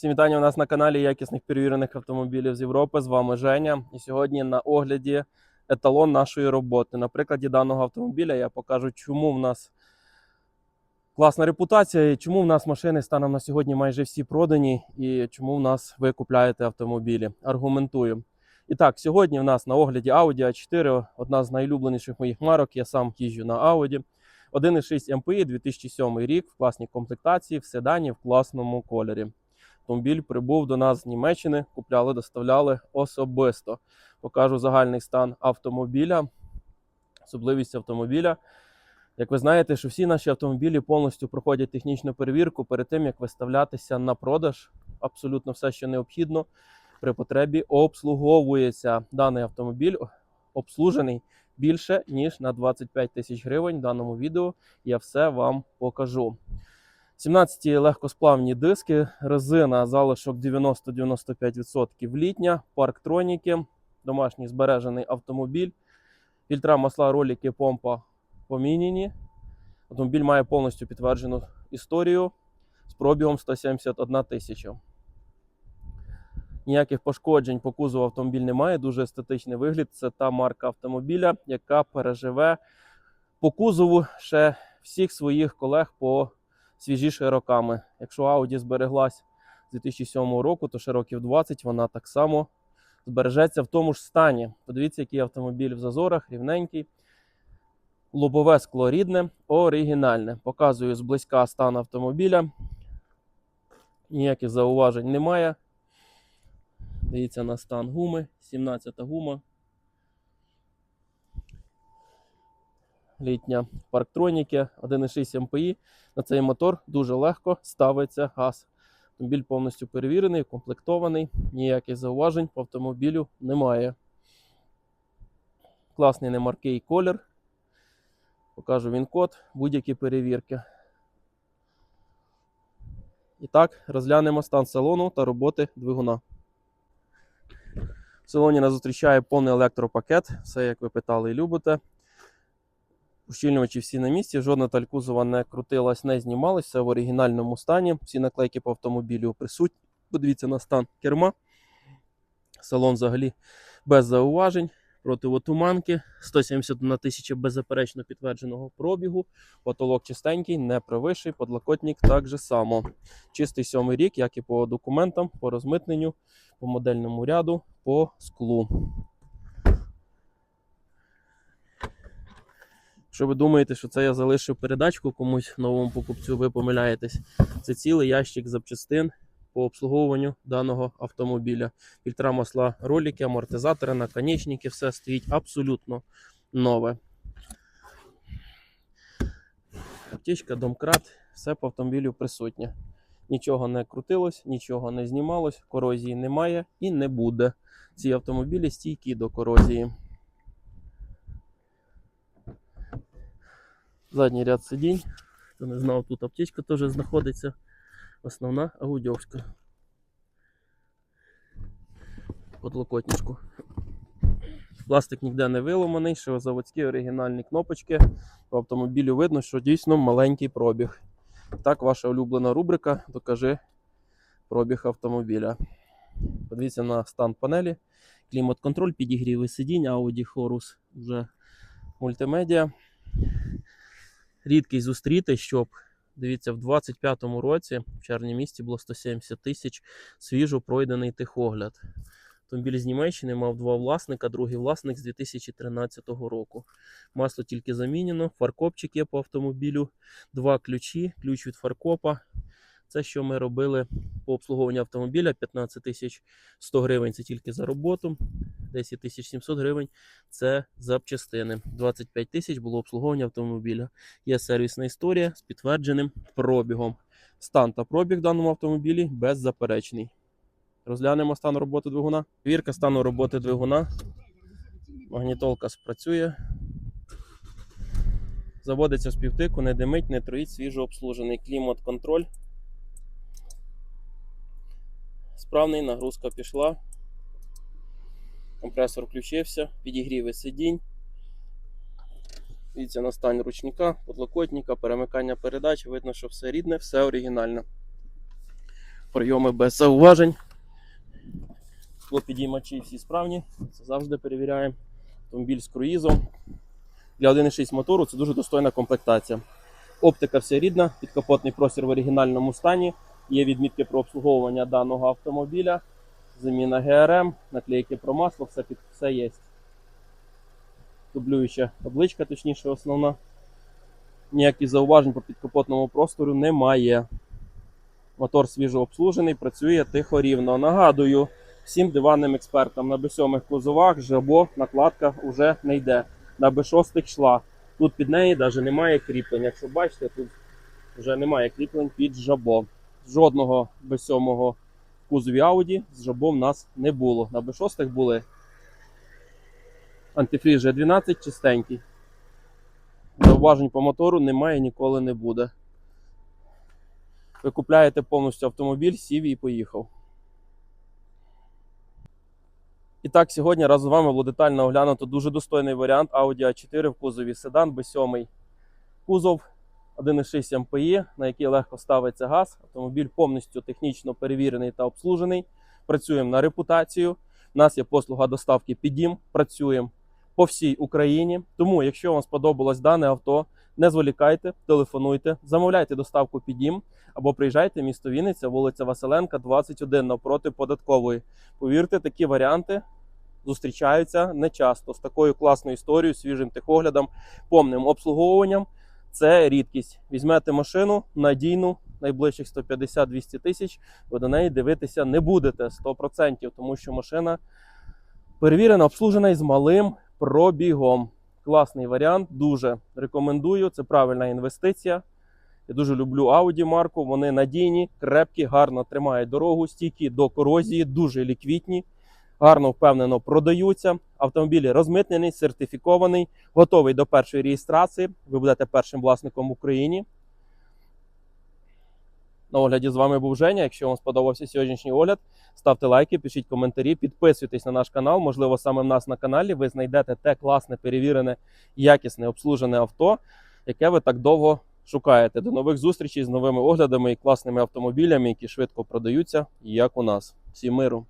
Всім вітання у нас на каналі якісних перевірених автомобілів з Європи. З вами Женя. І сьогодні на огляді еталон нашої роботи. На прикладі даного автомобіля я покажу, чому в нас класна репутація, і чому в нас машини станом на сьогодні майже всі продані, і чому в нас ви купляєте автомобілі. Аргументую. І так, сьогодні в нас на огляді Audi A4, одна з найлюбленіших моїх марок. Я сам їжджу на Audi. 1,6 MPI 2007 рік в класній комплектації, в седані в класному кольорі. Автомобіль прибув до нас з Німеччини, купляли, доставляли особисто. Покажу загальний стан автомобіля, особливість автомобіля. Як ви знаєте, що всі наші автомобілі повністю проходять технічну перевірку перед тим, як виставлятися на продаж. Абсолютно все, що необхідно. При потребі обслуговується даний автомобіль, обслужений більше ніж на 25 тисяч гривень. В даному відео я все вам покажу. 17 легкосплавні диски, резина залишок 90-95% літня, парктроніки, домашній збережений автомобіль, фільтра масла, ролики, помпа поміняні. Автомобіль має повністю підтверджену історію з пробігом 171 тисяча. Ніяких пошкоджень по кузову автомобіль немає, дуже естетичний вигляд. Це та марка автомобіля, яка переживе по кузову ще всіх своїх колег по свіжіше роками. Якщо Audi збереглась з 2007 року, то ще років 20 вона так само збережеться в тому ж стані. Подивіться, який автомобіль в зазорах, рівненький. Лобове скло рідне, оригінальне. Показую зблизька стан автомобіля. Ніяких зауважень немає. Дивіться на стан гуми, 17 гума. Літня парктроніки 1,6 МПІ. На цей мотор дуже легко ставиться газ. Автомобіль повністю перевірений, комплектований, ніяких зауважень по автомобілю немає. Класний немаркий колір. Покажу він код, будь-які перевірки. І так, розглянемо стан салону та роботи двигуна. В салоні нас зустрічає повний електропакет, все як ви питали і любите. Ущільнювачі всі на місці, жодна таль кузова не крутилась, не знімалась, все в оригінальному стані. Всі наклейки по автомобілю присутні. Подивіться на стан керма. Салон взагалі без зауважень. Противотуманки, 171 тисяча беззаперечно підтвердженого пробігу. Потолок чистенький, не провищий, подлокотник так же само. Чистий сьомий рік, як і по документам, по розмитненню, по модельному ряду, по склу. Якщо ви думаєте, що це я залишив передачку комусь новому покупцю, ви помиляєтесь. Це цілий ящик запчастин по обслуговуванню даного автомобіля. Фільтра масла, ролики, амортизатори, наконечники, все стоїть абсолютно нове. Аптечка, домкрат, все по автомобілю присутнє. Нічого не крутилось, нічого не знімалось, корозії немає і не буде. Ці автомобілі стійкі до корозії. Задній ряд сидінь. Хто не знав, тут аптечка теж знаходиться. Основна аудіовська. Подлокотничку. Пластик ніде не виламаний, ще заводські оригінальні кнопочки. По автомобілю видно, що дійсно маленький пробіг. Так, ваша улюблена рубрика Докажи пробіг автомобіля. Подивіться на стан панелі. Клімат-контроль, підігріви сидінь, Audi Horus вже мультимедіа. Рідкість зустріти, щоб дивіться, в 25-му році, в червні місті було 170 тисяч свіжо пройдений тихогляд. Автомобіль з Німеччини мав два власника, другий власник з 2013 року. Масло тільки замінено, фаркопчик є по автомобілю, два ключі, ключ від фаркопа. Це що ми робили по обслуговуванню автомобіля 15 тисяч 100 гривень це тільки за роботу, 10 тисяч 700 гривень це запчастини. 25 тисяч було обслуговування автомобіля. Є сервісна історія з підтвердженим пробігом. Стан та пробіг в даному автомобілі беззаперечний. Розглянемо стан роботи двигуна. Вірка стану роботи двигуна. Магнітолка спрацює. Заводиться з півтику, не димить, не троїть, свіжо обслужений. Клімат-контроль. Справний, нагрузка пішла. Компресор включився, підігріви сидінь. Дивіться на стан ручника, подлокотника, перемикання передач. Видно, що все рідне, все оригінальне. Прийоми без зауважень. Склопідіймачі всі справні. Це завжди перевіряємо. Автомобіль з круїзом. Для 1.6 мотору це дуже достойна комплектація. Оптика вся рідна, підкапотний простір в оригінальному стані. Є відмітки про обслуговування даного автомобіля, заміна ГРМ, наклейки про масло, все, під, все є. Дублююча табличка, точніше, основна. Ніяких зауважень по підкапотному простору немає. Мотор свіжо обслужений, працює тихо рівно. Нагадую, всім диванним експертам на B7 кузовах жабо накладка вже не йде. На B6 йшла. Тут під неї навіть немає кріплень. Якщо бачите, тут вже немає кріплень під жабо. Жодного B7 в кузові Audi з жабом нас не було. На B6 були антифріз G12 чистенький. Зауважень по мотору немає, ніколи не буде. Ви купляєте повністю автомобіль, сів і поїхав. І так, сьогодні разом з вами було детально оглянуто дуже достойний варіант Audi A4 в кузові седан B7 кузов 1,6 МПІ, на який легко ставиться газ. Автомобіль повністю технічно перевірений та обслужений. Працюємо на репутацію. У нас є послуга доставки під дім. Працюємо по всій Україні. Тому, якщо вам сподобалось дане авто, не зволікайте, телефонуйте, замовляйте доставку під дім або приїжджайте в місто Вінниця, вулиця Василенка, 21 навпроти податкової. Повірте, такі варіанти зустрічаються нечасто з такою класною історією, свіжим техоглядом, повним обслуговуванням. Це рідкість. Візьмете машину надійну, найближчих 150-200 тисяч, ви до неї дивитися не будете 100%, тому що машина перевірена, обслужена і з малим пробігом. Класний варіант, дуже рекомендую. Це правильна інвестиція. Я дуже люблю Audi марку. Вони надійні, крепкі, гарно тримають дорогу, стійкі до корозії, дуже ліквідні, гарно впевнено продаються. Автомобіль розмитнений, сертифікований, готовий до першої реєстрації. Ви будете першим власником в Україні. На огляді з вами був Женя. Якщо вам сподобався сьогоднішній огляд, ставте лайки, пишіть коментарі, підписуйтесь на наш канал. Можливо, саме в нас на каналі ви знайдете те класне, перевірене, якісне, обслужене авто, яке ви так довго шукаєте. До нових зустрічей з новими оглядами і класними автомобілями, які швидко продаються, як у нас. Всім миру!